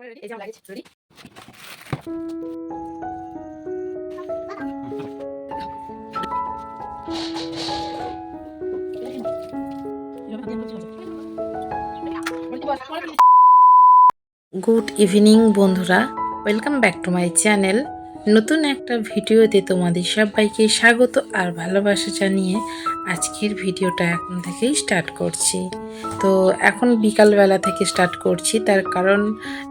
এই যে আমার লাগেজ রেডি গুড ইভিনিং বন্ধুরা। Welcome back to my channel নতুন একটা ভিডিওতে তোমাদের সবাইকে স্বাগত আর ভালোবাসা জানিয়ে আজকের ভিডিওটা এখন থেকেই স্টার্ট করছি। তো এখন বিকালবেলা থেকে স্টার্ট করছি, তার কারণ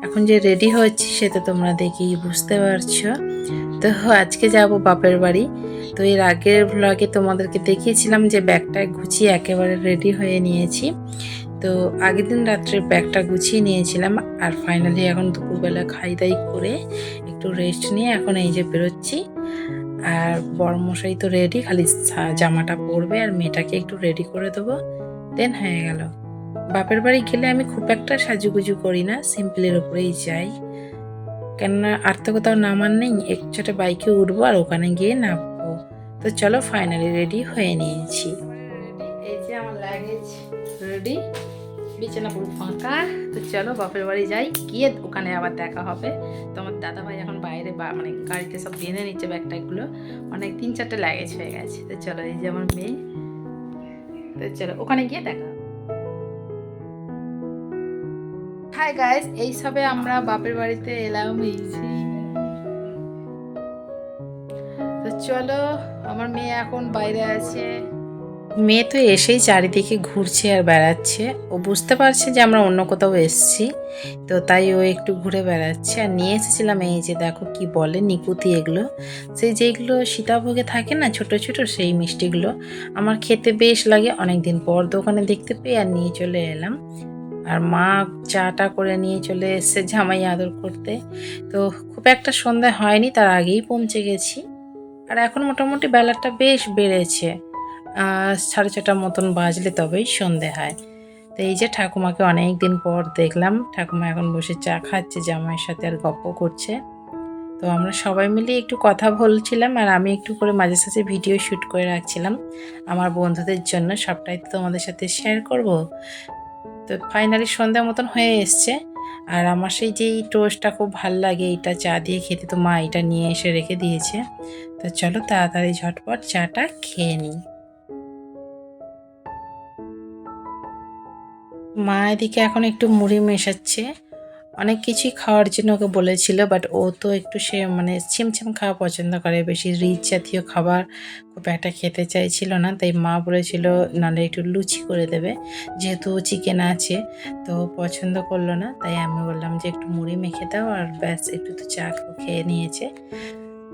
এখন যে রেডি হচ্ছি সেটা তোমরা দেখেই বুঝতে পারছ। তো আজকে যাব বাপের বাড়ি। তো এর আগের ব্লগে তোমাদেরকে দেখিয়েছিলাম যে ব্যাগটা গুছিয়ে একেবারে রেডি হয়ে নিয়েছি। তো আগের দিন রাত্রে ব্যাগটা গুছিয়ে নিয়েছিলাম আর ফাইনালি এখন দুপুরবেলা খাই দাই করে একটু রেস্ট নিয়ে এখন এই যে বেরোচ্ছি। আর বড়মশাই তো রেডি খালি জামাটা পরবে আর মেয়েটাকে একটু রেডি করে দেবো। দেন হয়ে গেল। বাপের বাড়ি গেলে আমি খুব একটা সাজুগুজু করি না সিম্পলের উপরেই যাই। কেননা আর তো কোথাও নামার নেই একসাথে বাইকে উঠবো আর ওখানে গিয়ে নামবো। তো চলো ফাইনালি রেডি হয়ে নিয়েছি। এই যে আমার লাগেজ রেডি বিছানা পুরো ফাঁকা। তো চলো বাপের বাড়ি যাই, গিয়ে ওখানে আবার দেখা হবে। তো আমার দাদা ভাই এখন বাইরে বা মানে গাড়িতে সব বেঁধে নিচ্ছে ব্যাগ ট্যাগগুলো অনেক তিন চারটে লাগেজ হয়ে গেছে। তো চলো এই যে আমার মেয়ে। তো চলো ওখানে গিয়ে দেখা হাই গাইস এই সবে আমরা বাপের বাড়িতে এলাম, এই। তো চলো, আমার মেয়ে এখন বাইরে আছে। মেয়ে তো এসেই চারিদিকে ঘুরছে আর বেড়াচ্ছে। ও বুঝতে পারছে যে আমরা অন্য কোথাও এসেছি, তো তাই ও একটু ঘুরে বেড়াচ্ছে। আর নিয়ে এসেছিলাম এই যে দেখো কি বলে নিকুতি এগুলো। সেই যেগুলো সীতাভোগে থাকে না ছোট ছোট সেই মিষ্টিগুলো, আমার খেতে বেশ লাগে। অনেক দিন পর দোকানে দেখতে পেয়ে আর নিয়ে চলে এলাম। আর মা চাটা করে নিয়ে চলে এসছে জামাই আদর করতে। তো খুব একটা সন্ধ্যা হয়নি, তার আগেই পৌঁছে গেছি। আর এখন মোটামুটি বেলাটা বেশ বেড়েছে। সাড়ে ছটার মতন বাজলে তবেই সন্ধে হয়। তো এই যে ঠাকুমাকে অনেক দিন পর দেখলাম, ঠাকুমা এখন বসে চা খাচ্ছে, জামাইয়ের সাথে আর গপ্প করছে। তো আমরা সবাই মিলে একটু কথা বলছিলাম আর আমি একটু করে মাঝে সাঝে ভিডিও শ্যুট করে রাখছিলাম। আমার বন্ধুদের জন্য সবটাই তো তোমাদের সাথে শেয়ার করব। তো ফাইনালি সন্ধ্যা মতন হয়ে এসছে আর আমার সেই যে এই টোস্টটা খুব ভালো লাগে, এইটা চা দিয়ে খেতে তো মা এটা নিয়ে এসে রেখে দিয়েছে। তো চলো তাড়াতাড়ি ঝটপট চাটা খেয়ে নিই। মা এদিকে এখন একটু মুড়ি মেশাচ্ছে। অনেক কিছুই খাওয়ার জন্য ওকে বলেছিল বাট ও তো একটু সে মানে ছিমছিম খাওয়া পছন্দ করে। বেশি রিচ জাতীয় খাবার খুব একটা খেতে চাইছিল না, তাই মা বলেছিল, নাহলে একটু লুচি করে দেবে, যেহেতু চিকেন আছে, তো পছন্দ করল না, তাই আমি বললাম যে একটু মুড়ি মেখে দাও আর ব্যাস, একটু তো চা খেয়ে নিয়েছে।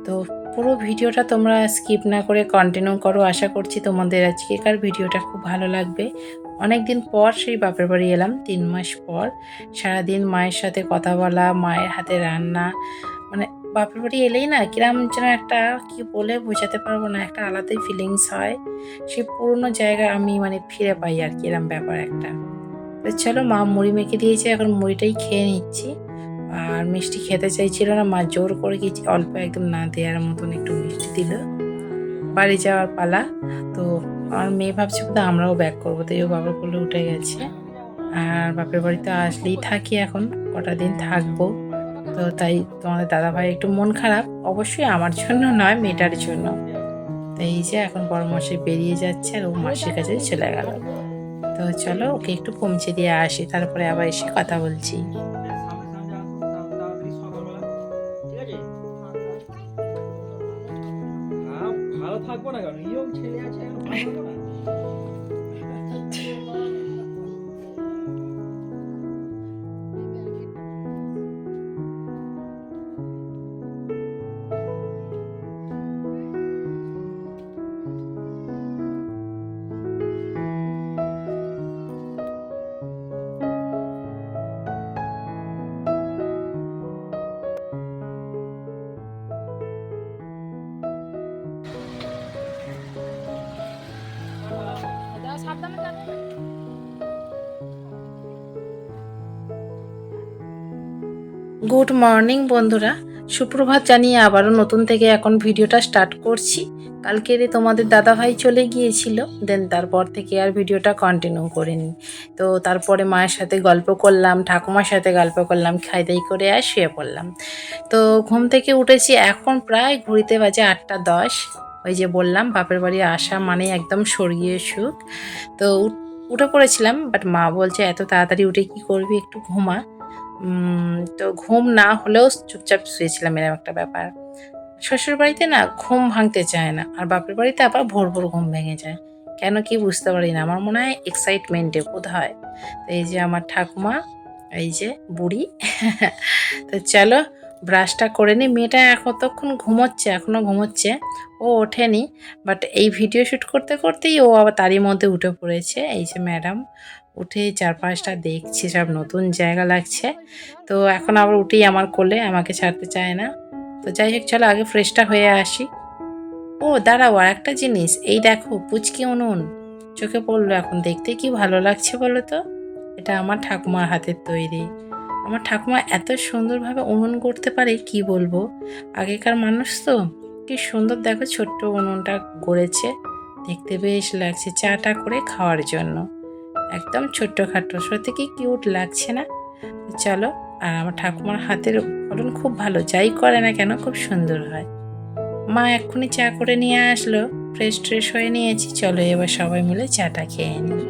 তো পুরো ভিডিওটা তোমরা স্কিপ না করে কন্টিনিউ করো। আশা করছি তোমাদের আজকেকার ভিডিওটা খুব ভালো লাগবে। অনেক দিন পর সেই বাপের বাড়ি এলাম, তিন মাস পর। সারাদিন মায়ের সাথে কথা বলা, মায়ের হাতে রান্না মানে বাপের বাড়ি এলেই না কিরম যেন একটা কি বলে বোঝাতে পারব না, একটা আলাদাই ফিলিংস হয়। সেই পুরনো জায়গায় আমি মানে ফিরে পাই আর কি, এরম ব্যাপার একটা। চলো মা মুড়ি মেখে দিয়েছে, এখন মুড়িটাই খেয়ে নিচ্ছি। আর মিষ্টি খেতে চাইছিল না, মা জোর করে কিছু অল্প একদম না দেওয়ার মতন একটু মিষ্টি দিল। বাড়ি যাওয়ার পালা, তো আমার মেয়ে ভাবছে বোধ আমরাও ব্যাক করব, তাই ও বাবার কোলে উঠে গেছে। আর বাপের বাড়িতে আসলেই থাকি এখন, কটা দিন থাকব। তো তাই তোমাদের দাদা ভাই একটু মন খারাপ, অবশ্যই আমার জন্য নয়, মেয়েটার জন্য। তো এই যে এখন বড় মাসে বেরিয়ে যাচ্ছে আর ও মাসির কাছে চলে গেল। তো চলো ওকে একটু পৌঁছে দিয়ে আসি, তারপরে আবার এসে কথা বলছি। থাকব না কারণ ইয়ং ছেলে আছে এখন থাকব না গুড মর্নিং বন্ধুরা। সুপ্রভাত জানিয়ে আবারও নতুন থেকে এখন ভিডিওটা স্টার্ট করছি। কালকের তোমাদের দাদাভাই চলে গিয়েছিল দেন তারপর থেকে আর ভিডিওটা কন্টিনিউ করিনি। তো তারপরে মায়ের সাথে গল্প করলাম, ঠাকুমার সাথে গল্প করলাম খাই দাই করে আর শুয়ে পড়লাম। তো ঘুম থেকে উঠেছি এখন প্রায় ঘুরিতে বাজে আটটা দশ। ওই যে বললাম, বাপের বাড়ি আসা মানে একদম স্বর্গীয় সুখ। তো উঠ- পড়েছিলাম বাট মা বলছে, এত তাড়াতাড়ি উঠে কি করবি? একটু ঘুমা। তো ঘুম না হলেও চুপচাপ শুয়েছিলাম এরকম একটা ব্যাপার। শ্বশুর বাড়িতে না ঘুম ভাঙতে চায় না, আর বাপের বাড়িতে আবার ভোর ভোর ঘুম ভেঙে যায়। কেন কি বুঝতে পারি না, আমার মনে হয় এক্সাইটমেন্টে বোধ হয় তো এই যে আমার ঠাকুমা, এই যে বুড়ি, তো চলো ব্রাশটা করে নি। মেয়েটা তখন ঘুমোচ্ছে এখনও ঘুমোচ্ছে। ও ওঠেনি বাট এই ভিডিও শ্যুট করতে করতেই ও আবার তারই মধ্যে উঠে পড়েছে। এই যে ম্যাডাম উঠে চারপাশটা দেখছে, সব নতুন জায়গা লাগছে। তো এখন আবার উঠেই আমার কোলে, আমাকে ছাড়তে চায় না। তো যাই হোক, চলো আগে ফ্রেশটা হয়ে আসি। ও, দাঁড়াও, আর একটা জিনিস। এই দেখো, পুচকি উনুন। চোখে পড়ল এখন, দেখতে কি ভালো লাগছে বলো তো? এটা আমার ঠাকুমার হাতের তৈরি। আমার ঠাকুমা এত সুন্দরভাবে উনুন করতে পারে, কি বলব? আগেকার মানুষ তো কি সুন্দর, দেখো, ছোট্ট উনুনটা গড়েছে। দেখতে বেশ লাগছে, চাটা করে খাওয়ার জন্য। একদম ছোট্টখাটো। সত্যি কি কিউট লাগছে না? চলো, আর আমার ঠাকুমার হাতের ফলন খুব ভালো। যাই করে না কেন, খুব সুন্দর হয়। মা এক্ষুনি চা করে নিয়ে আসলো। ফ্রেশ ট্রেশ হয়ে নিয়েছি। চলো এবার সবাই মিলে চাটা খেয়ে নিই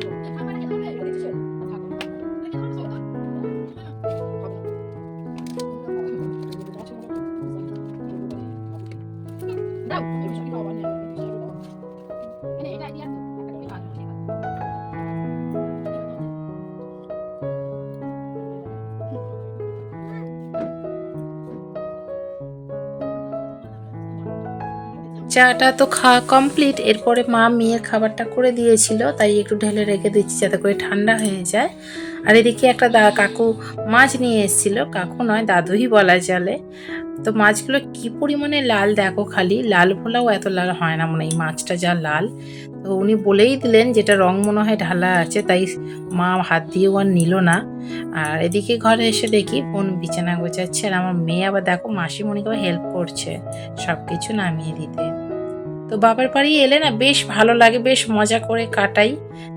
চাটা তো খাওয়া কমপ্লিট এরপরে মা মেয়ের খাবারটা করে দিয়েছিল, তাই একটু ঢেলে রেখে দিচ্ছি যাতে করে ঠান্ডা হয়ে যায়। আর এদিকে একটা দা কাকু মাছ নিয়ে এসেছিল। কাকু নয়, দাদুই বলা চলে। তো মাছগুলো কি পরিমাণে লাল দেখো খালি, লাল ভোলাও এত লাল হয় না মনে এই মাছটা যা লাল। তো উনি বলেই দিলেন যেটা রং মনে হয় ঢালা আছে, তাই মা হাত দিয়েও আর নিল না। আর এদিকে ঘরে এসে দেখি বোন বিছানা গোছাচ্ছে, আর আমার মেয়ে আবার দেখো মাসিমণিকে হেল্প করছে সব কিছু নামিয়ে দিতে। তো বাবার বাড়ি এলে না বেশ ভালো লাগে, বেশ মজা করে কাটাই,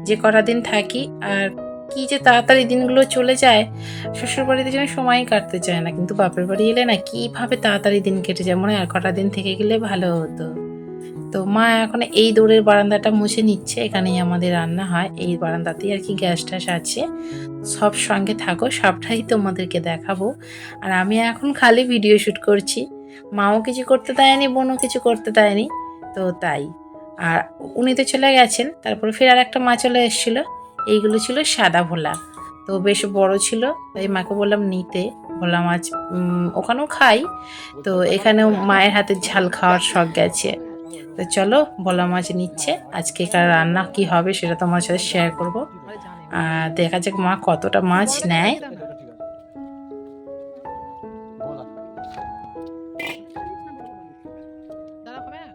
যে কটা দিন থাকি। আর কি যে তাড়াতাড়ি দিনগুলো চলে যায়, শ্বশুর বাড়িতে যেন সময় কাটতে চায় না। কিন্তু বাপের বাড়ি এলে না কীভাবে তাড়াতাড়ি দিন কেটে যায়, মনে আর কটা দিন থেকে গেলে ভালো হতো। তো মা এখন এই দৌড়ের বারান্দাটা মুছে নিচ্ছে, এখানেই আমাদের রান্না হয়। এই বারান্দাতেই আর কি গ্যাস ট্যাস আছে। সব সঙ্গে থাকো সবটাই তোমাদেরকে দেখাবো। আর আমি এখন খালি ভিডিও শ্যুট করছি। মাও কিছু করতে দেয়নি, বোনও কিছু করতে দেয়নি। তো তাই। আর উনি তো চলে গেছেন, তারপরে ফের আর একটা মা চলে এসেছিল। এইগুলো ছিল সাদা ভোলা। তো বেশ বড় ছিল, তাই মাকে বললাম, নিতে। ভোলা মাছ ওখানেও খাই। তো এখানেও মায়ের হাতে ঝাল খাওয়ার শখ গেছে। তো চলো ভোলা মাছ নিচ্ছে। আজকে কার রান্না, কি হবে সেটা তোমার সাথে শেয়ার করব। আর দেখা যাক মা কতটা মাছ নেয়।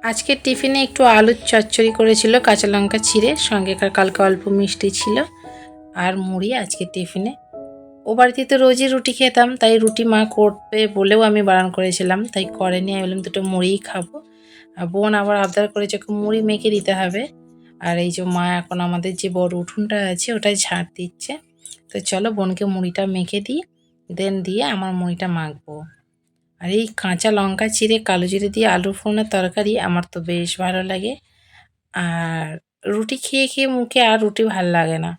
আজকে টিফিনে একটু আলুর চচ্চড়ি করেছিল, কাঁচা লঙ্কা ছিঁড়ে, সঙ্গেকার কালকে অল্প মিষ্টি ছিল আর মুড়ি আজকে টিফিনে। ও বাড়িতে তো রোজই রুটি খেতাম, তাই রুটি মা করবে বলেও আমি বারণ করেছিলাম, তাই করেনি। আমি বললাম দুটো মুড়িই খাব। আর বোন আবার আবদার করেছে, ওকে মুড়ি মেখে দিতে হবে। আর এই যে মা এখন আমাদের যে বড় উঠোনটা আছে, ওটাই ঝাড় দিচ্ছে। তো চলো বোনকে মুড়িটা মেখে দিই, দেন দিয়ে আমার মুড়িটা মাখবো। আর এই কাঁচা লঙ্কা চিড়ে, কালো জিরে দিয়ে আলু ফোড়নের তরকারি আমার তো বেশ ভালো লাগে। আর রুটি খেয়ে খেয়ে মুখে আর রুটি ভালো লাগে না।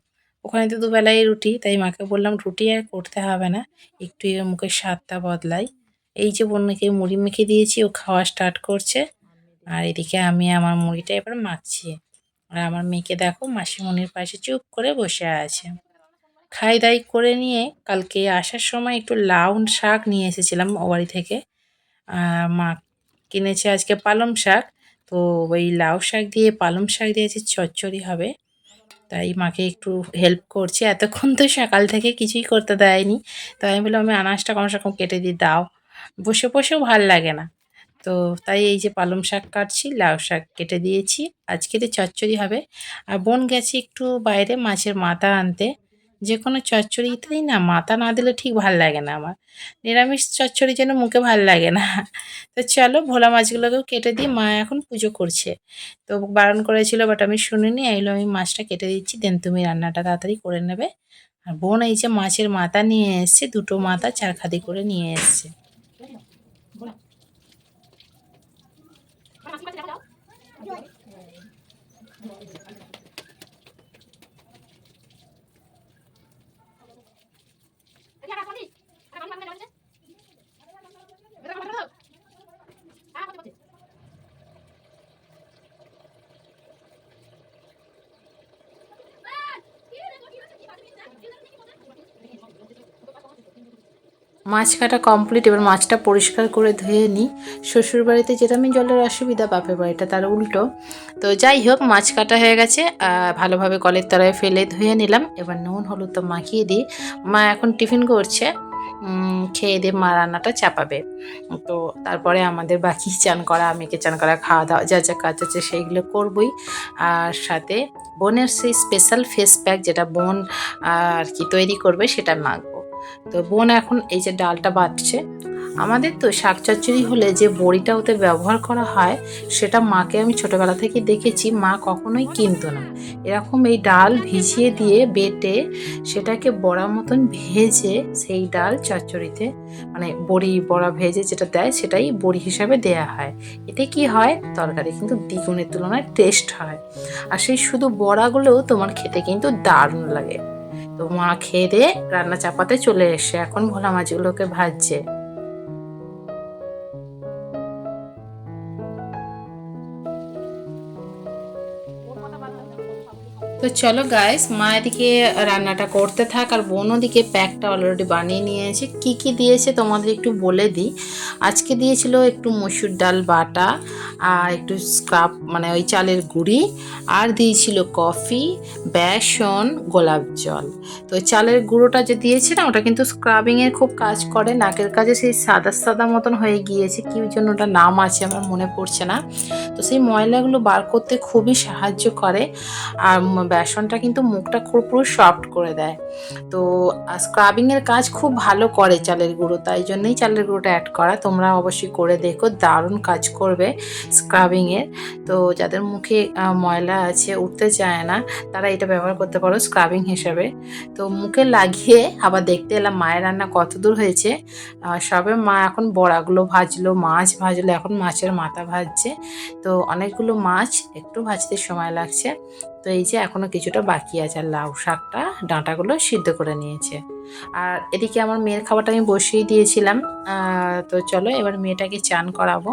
ওখানে তো দুবেলাই রুটি, তাই মাকে বললাম রুটি আর করতে হবে না, একটু মুখের স্বাদটা বদলাই। এই যে বোনকে মুড়ি মেখে দিয়েছি, ও খাওয়া স্টার্ট করছে। আর এদিকে আমি আমার মুড়িটা এবার মাখছি। আর আমার মেয়েকে দেখো মাসিমণির পাশে চুপ করে বসে আছে। খাই দাই করে নিয়ে কালকে আসার সময় একটু লাউ শাক নিয়ে এসেছিলাম ও বাড়ি থেকে মা কিনেছে আজকে পালং শাক। তো ওই লাউ শাক দিয়ে পালং শাক দিয়েছে, চচ্চড়ি হবে। তাই মাকে একটু হেল্প করছি। এতক্ষণ তো সকাল থেকে কিছুই করতে দেয়নি। তো আমি বললাম, আমি আনাজটা কমসে কম কেটে দিয়ে দাও। বসে বসেও ভালো লাগে না। তো তাই এই যে পালং শাক কাটছি, লাউ শাক কেটে দিয়েছি। আজকে তো চচ্চড়ি হবে। আর বোন গেছে একটু বাইরে মাছের মাথা আনতে। যে কোনো চচ্চড়িতেই না, মাথা না দিলে ঠিক ভালো লাগে না আমার। নিরামিষ চচ্চড়ি যেন মুখে ভালো লাগে না। তো চলো ভোলা মাছগুলোকেও কেটে দিই মা এখন পুজো করছে। তো বারণ করেছিল বাট আমি শুনিনি এইলো আমি মাছটা কেটে দিচ্ছি দেন তুমি রান্নাটা তাড়াতাড়ি করে নেবে। আর বোন এই যে মাছের মাথা নিয়ে এসছে, দুটো মাথা চার খাদি করে নিয়ে এসছে। মাছ কাটা কমপ্লিট এবার মাছটা পরিষ্কার করে ধুয়ে নিই। শ্বশুর বাড়িতে যেরকমই জলের অসুবিধা, বাপের বাড়িটা তার উল্টো। তো যাই হোক, মাছ কাটা হয়ে গেছে ভালোভাবে কলের তলায় ফেলে ধুয়ে নিলাম। এবার নুন, হলুদ তো মাখিয়ে দিই। মা এখন টিফিন করছে খেয়ে দিয়ে মা রান্নাটা চাপাবে। তো তারপরে আমাদের বাকি চান করা মেয়েকে চান করা, খাওয়া দাওয়া, যা যা কাজ আছে সেইগুলো করবই। আর সাথে বোনের সেই স্পেশাল ফেস প্যাক যেটা বোন আর কি তৈরি করবে, সেটা মাখবো তো বোন এখন এই যে ডালটা বাটছে। আমাদের তো শাক চচ্চড়ি হলে যে বড়িটা ওতে ব্যবহার করা হয়, সেটা মাকে আমি ছোটবেলা থেকে দেখেছি, মা কখনোই কিনতো না। এরকম এই ডাল ভিজিয়ে দিয়ে বেটে সেটাকে বড়া মতন ভেজে সেই ডাল চচ্চড়িতে মানে বড়ি বড়া ভেজে যেটা দেয় সেটাই বড়ি হিসাবে দেয়া হয়। এতে কি হয়? তরকারি কিন্তু দ্বিগুণের তুলনায় টেস্ট হয়। আর সেই শুধু বড়াগুলোও তোমার খেতে কিন্তু দারুণ লাগে। তো মা খেয়ে দিয়ে রান্না চাপাতে চলে এসে এখন ভোলা মাছগুলোকে ভাজছে। তো চলো গাইস মা এদিকে রান্নাটা করতে থাক আর বোন ওদিকে প্যাকটা অলরেডি বানিয়ে নিয়েছে। কি কি দিয়েছে তোমাদের একটু বলে দিই। আজকে দিয়েছিল একটু মসুর ডাল বাটা আর একটু স্ক্রাব মানে ওই চালের গুঁড়ি। আর দিয়েছিল কফি বেসন, গোলাপ জল। তো চালের গুঁড়োটা যে দিয়েছে না ওটা কিন্তু স্ক্রাবিংয়ের খুব কাজ করে। নাকের কাজে সেই সাদা সাদা মতন হয়ে গিয়েছে। কি জন্য ওটা নাম আছে, আমার মনে পড়ছে না। তো সেই ময়লাগুলো বার করতে খুবই সাহায্য করে। আর বেসনটা কিন্তু মুখটা পুরো সফট করে দেয়। তো স্ক্রাবিংয়ের কাজ খুব ভালো করে চালের গুঁড়ো, তাই জন্যই চালের গুঁড়োটা অ্যাড করা। তোমরা অবশ্যই করে দেখো, দারুণ কাজ করবে স্ক্রাবিংয়ের তো, যাদের মুখে ময়লা আছে, উঠতে চায় না, তারা এটা ব্যবহার করতে পারো স্ক্রাবিং হিসাবে। তো, মুখে লাগিয়ে আবার দেখতে এলাম মায়ের রান্না কত দূর হয়েছে। সবে মা এখন বড়াগুলো ভাজলো, মাছ ভাজলো, এখন মাছের মাথা ভাজছে। তো, অনেকগুলো মাছ, একটু ভাজতে সময় লাগছে। তো এই যে এখনও কিছুটা বাকি আছে, আর লাউ শাকটা, ডাঁটাগুলো সিদ্ধ করে নিয়েছে। আর এদিকে আমার মেয়ের খাবারটা আমি বসিয়ে দিয়েছিলাম। তো চলো এবার মেয়েটাকে চান করাবো।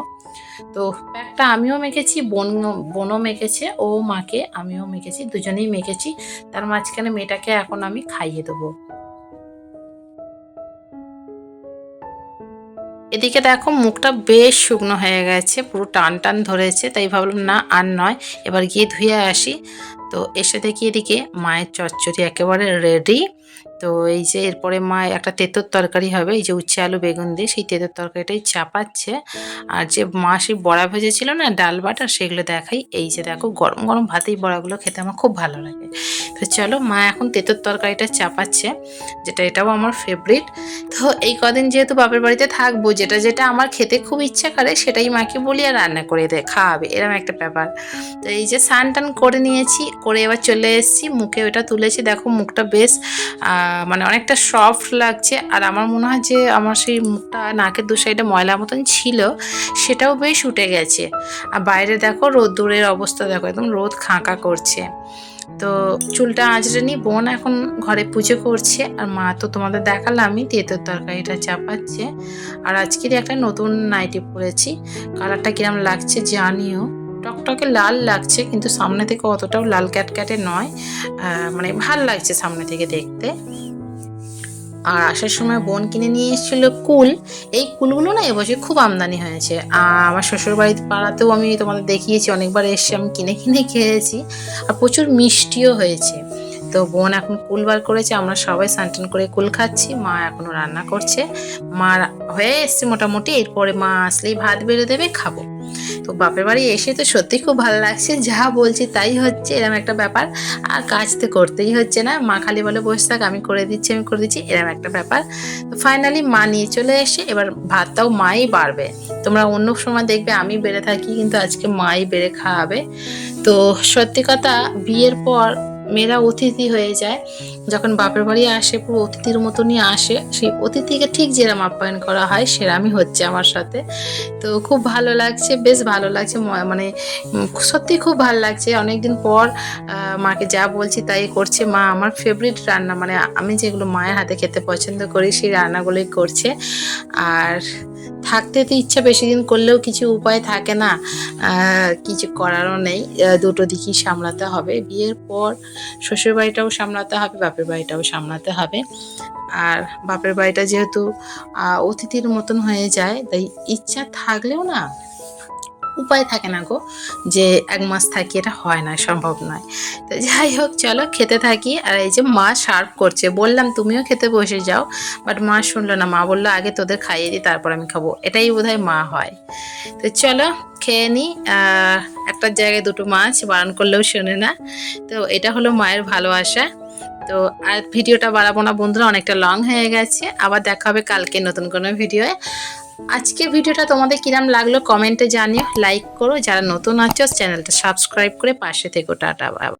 তো প্যাকটা আমিও মেখেছি বোন বোনও মেখেছে, ও মাকে, আমিও মেখেছি, দুজনেই মেখেছি। তার মাঝখানে মেয়েটাকে এখন আমি খাইয়ে দেবো। এদিকে দেখো মুখটা বেশ শুকনো হয়ে গেছে, পুরো টান টান ধরেছে, তাই ভাবলাম না, আর নয়, এবার গিয়ে ধুয়ে আসি। তো এসে দেখি এদিকে মায়ের চচ্চড়ি একেবারে রেডি তো এই যে এরপরে মা একটা তেঁতোর তরকারি হবে, এই যে উচ্ছে আলু বেগুন দিয়ে সেই তেঁতোর তরকারিটাই চাপাচ্ছে। আর যে মা সেই বড়া ভেজেছিল না, ডাল বাটা, সেগুলো দেখাই। এই যে দেখো, গরম গরম ভাতেই বড়াগুলো খেতে আমার খুব ভালো লাগে। তো চলো মা এখন তেঁতোর তরকারিটা চাপাচ্ছে, যেটা এটাও আমার ফেভারিট তো এই কদিন যেহেতু বাপের বাড়িতে থাকব, যেটা যেটা আমার খেতে খুব ইচ্ছা করে, সেটাই মাকে বলি আর রান্না করে দেয় খাওয়াবে এরকম একটা ব্যাপার। তো এই যে স্নান টান করে নিয়েছি, করে এবার চলে এসেছি, মুখে ওটা তুলেছি, দেখো মুখটা বেশ মানে অনেকটা সফট লাগছে। আর আমার মনে হয় যে আমার সেই মুখটা নাকের দু সাইডে ময়লা মতন ছিল, সেটাও বেশ উঠে গেছে। আর বাইরে দেখো রোদ্দুরের অবস্থা, দেখো একদম রোদ খাঁকা করছে। তো চুলটা আঁচড়ে নি বোন এখন ঘরে পুজো করছে। আর মা তো তোমাদের দেখালামই, তেঁতোর তরকারিটা চাপাচ্ছে। আর আজকেরই একটা নতুন নাইটি পরেছি কালারটা কিরম লাগছে জানিও। টকটকে লাল লাগছে, কিন্তু সামনে থেকে অতটাও লাল ক্যাটক্যাটে নয়। মানে ভালো লাগছে সামনে থেকে দেখতে। আর আসার সময় বোন কিনে নিয়ে এসেছিল কুল। এই কুলগুলো না এবছর খুব আমদানি হয়েছে। আমার শ্বশুর বাড়িতে পাড়াতেও আমি তোমাদের দেখিয়েছি, অনেকবার এসে আমি কিনে কিনে খেয়েছি। আর প্রচুর মিষ্টিও হয়েছে। তো বোন এখন কুল বার করেছে, আমরা সবাই সানটান করে কুল খাচ্ছি, মা এখনও রান্না করছে। মা হয়ে এসছে মোটামুটি, এরপরে মা আসলেই ভাত বেড়ে দেবে, খাব। তো বাপের বাড়ি এসে তো সত্যি খুব ভালো লাগছে, যা বলছি তাই হচ্ছে এরকম একটা ব্যাপার। আর কাজ তো করতেই হচ্ছে না, মা খালি বলে বসে থাক, আমি করে দিচ্ছি, আমি করে দিচ্ছি এরকম একটা ব্যাপার। তো ফাইনালি মা নিয়ে চলে এসে, এবার ভাতটাও মাই বাড়বে। তোমরা অন্য সময় দেখবে, আমি বেড়ে থাকি, কিন্তু আজকে মাই বেড়ে খাওয়াবে তো সত্যি কথা, বিয়ের পর মেয়েরা অতিথি হয়ে যায়। যখন বাপের বাড়ি আসে, পুরো অতিথির মতনই আসে। সেই অতিথিকে ঠিক যেরকম আপ্যায়ন করা হয়, সেরামই হচ্ছে আমার সাথে। তো খুব ভালো লাগছে, বেশ ভালো লাগছে মানে সত্যি খুব ভালো লাগছে। অনেকদিন পর মাকে যা বলছি তাই করছে। মা আমার ফেভারিট রান্না মানে আমি যেগুলো মায়ের হাতে খেতে পছন্দ করি, সেই রান্নাগুলোই করছে। আর থাকতে তো ইচ্ছা বেশি দিন করলেও কিছু উপায় থাকে না। কিছু করারও নেই। দুটো দিকই সামলাতে হবে। বিয়ের পর শ্বশুর বাড়িটাও সামলাতে হবে, বাপের বাড়িটাও সামলাতে হবে। আর বাপের বাড়িটা যেহেতু অতিথির মতন হয়ে যায়, তাই ইচ্ছা থাকলেও না উপায় থাকে না গো যে এক মাস থাকি এটা হয় না, সম্ভব নয়। তো যাই হোক, চলো খেতে থাকি। আর এই যে মা সার্ভ করছে, বললাম তুমিও খেতে বসে যাও বাট মা শুনলো না। মা বলল, আগে তোদের খাইয়ে দিই, তারপর আমি খাব। এটাই বোধহয় মা হয়। তো চলো খেয়ে নিই একটা জায়গায় দুটো মাছ, বারণ করলেও শোনে না। তো এটা হলো মায়ের ভালোবাসা। তো আর ভিডিওটা বাড়াবো না বন্ধুরা, অনেকটা লং হয়ে গেছে। আবার দেখা হবে কালকে নতুন কোনো ভিডিওয়ে। আজকের ভিডিওটা তোমাদের কিরাম লাগল কমেন্টে জানিও লাইক করো। যারা নতুন আছো, চ্যানেলটা সাবস্ক্রাইব করে পাশে থেকো। টাটা